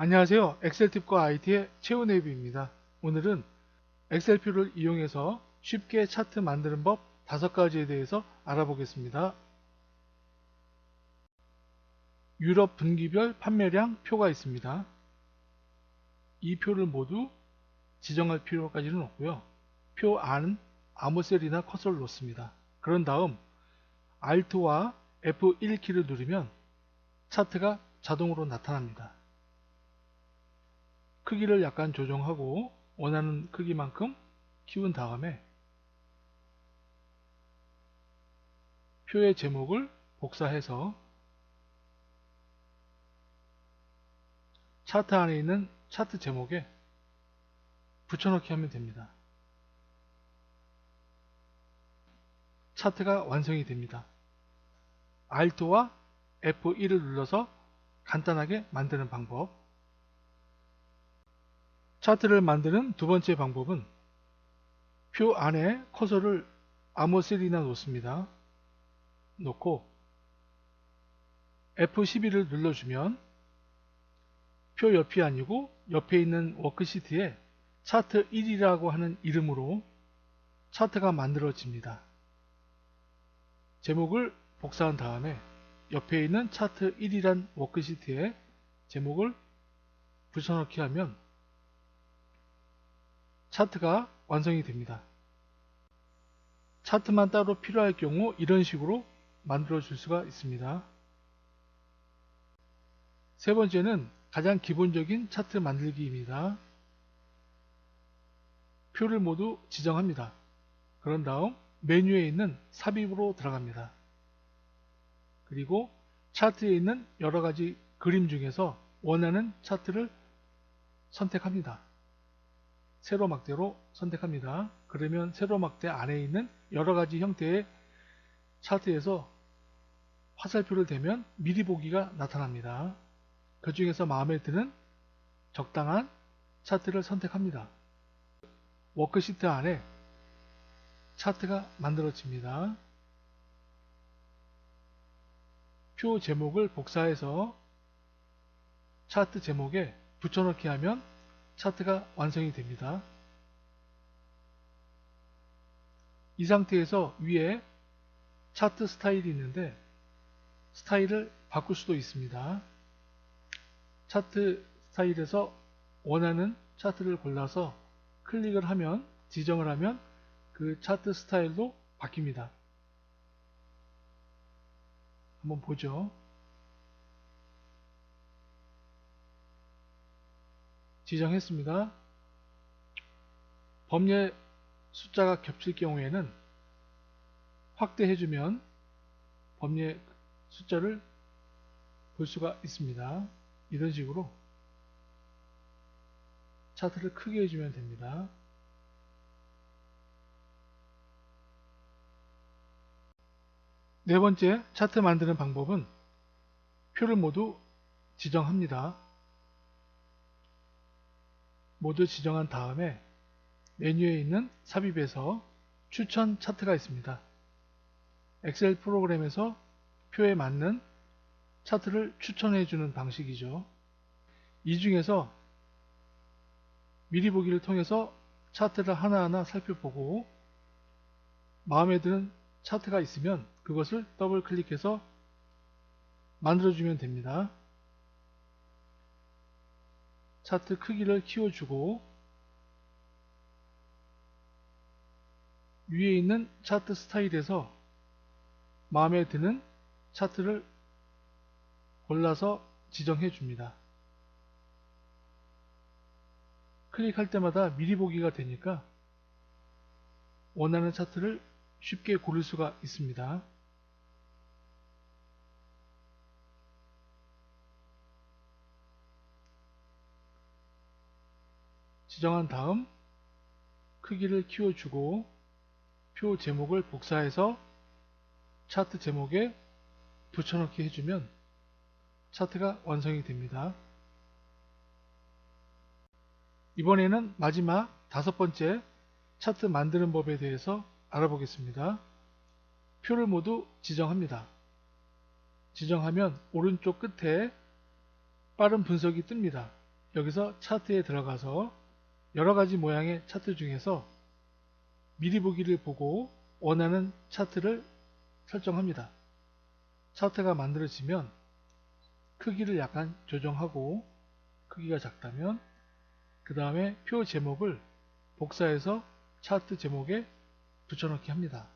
안녕하세요. 엑셀팁과 IT의 최은혜비입니다. 오늘은 엑셀표를 이용해서 쉽게 차트 만드는 법 5가지에 대해서 알아보겠습니다. 유럽 분기별 판매량 표가 있습니다. 이 표를 모두 지정할 필요까지는 없고요. 표안 아무 셀이나 커서를 놓습니다. 그런 다음 Alt와 F1키를 누르면 차트가 자동으로 나타납니다. 크기를 약간 조정하고 원하는 크기만큼 키운 다음에 표의 제목을 복사해서 차트 안에 있는 차트 제목에 붙여넣기 하면 됩니다. 차트가 완성이 됩니다. Alt와 F1을 눌러서 간단하게 만드는 방법 차트를 만드는 두 번째 방법은 표 안에 커서를 아무 셀이나 놓습니다. 놓고 F12를 눌러주면 표 옆이 아니고 옆에 있는 워크시트에 차트 1이라고 하는 이름으로 차트가 만들어집니다. 제목을 복사한 다음에 옆에 있는 차트 1이란 워크시트에 제목을 붙여넣기 하면 차트가 완성이 됩니다. 차트만 따로 필요할 경우 이런 식으로 만들어 줄 수가 있습니다. 세 번째는 가장 기본적인 차트 만들기입니다. 표를 모두 지정합니다. 그런 다음 메뉴에 있는 삽입으로 들어갑니다. 그리고 차트에 있는 여러가지 그림 중에서 원하는 차트를 선택합니다. 세로막대로 선택합니다. 그러면 세로막대 안에 있는 여러가지 형태의 차트에서 화살표를 대면 미리 보기가 나타납니다. 그 중에서 마음에 드는 적당한 차트를 선택합니다. 워크시트 안에 차트가 만들어집니다. 표 제목을 복사해서 차트 제목에 붙여넣기 하면 차트가 완성이 됩니다. 이 상태에서 위에 차트 스타일이 있는데 스타일을 바꿀 수도 있습니다. 차트 스타일에서 원하는 차트를 골라서 클릭을 하면 지정을 하면 그 차트 스타일도 바뀝니다. 한번 보죠. 지정했습니다. 범례 숫자가 겹칠 경우에는 확대해주면 범례 숫자를 볼 수가 있습니다. 이런 식으로 차트를 크게 해주면 됩니다. 네 번째 차트 만드는 방법은 표를 모두 지정합니다. 모두 지정한 다음에 메뉴에 있는 삽입에서 추천 차트가 있습니다. 엑셀 프로그램에서 표에 맞는 차트를 추천해 주는 방식이죠. 이 중에서 미리 보기를 통해서 차트를 하나하나 살펴보고 마음에 드는 차트가 있으면 그것을 더블 클릭해서 만들어주면 됩니다. 차트 크기를 키워주고 위에 있는 차트 스타일에서 마음에 드는 차트를 골라서 지정해 줍니다. 클릭할 때마다 미리 보기가 되니까 원하는 차트를 쉽게 고를 수가 있습니다. 지정한 다음 크기를 키워주고 표 제목을 복사해서 차트 제목에 붙여넣기 해주면 차트가 완성이 됩니다. 이번에는 마지막 다섯 번째 차트 만드는 법에 대해서 알아보겠습니다. 표를 모두 지정합니다. 지정하면 오른쪽 끝에 빠른 분석이 뜹니다. 여기서 차트에 들어가서 여러가지 모양의 차트 중에서 미리 보기를 보고 원하는 차트를 설정합니다. 차트가 만들어지면 크기를 약간 조정하고 크기가 작다면 그 다음에 표 제목을 복사해서 차트 제목에 붙여넣기 합니다.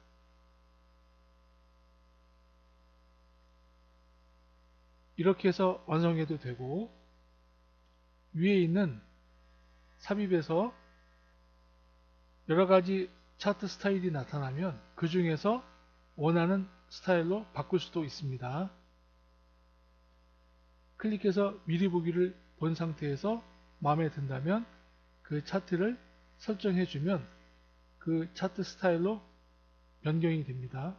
이렇게 해서 완성해도 되고 위에 있는 삽입에서 여러가지 차트 스타일이 나타나면 그 중에서 원하는 스타일로 바꿀 수도 있습니다. 클릭해서 미리 보기를 본 상태에서 마음에 든다면 그 차트를 설정해 주면 그 차트 스타일로 변경이 됩니다.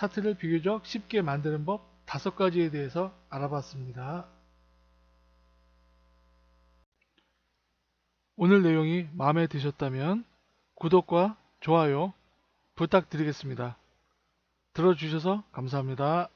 차트를 비교적 쉽게 만드는 법 다섯 가지에 대해서 알아봤습니다. 오늘 내용이 마음에 드셨다면 구독과 좋아요 부탁드리겠습니다. 들어주셔서 감사합니다.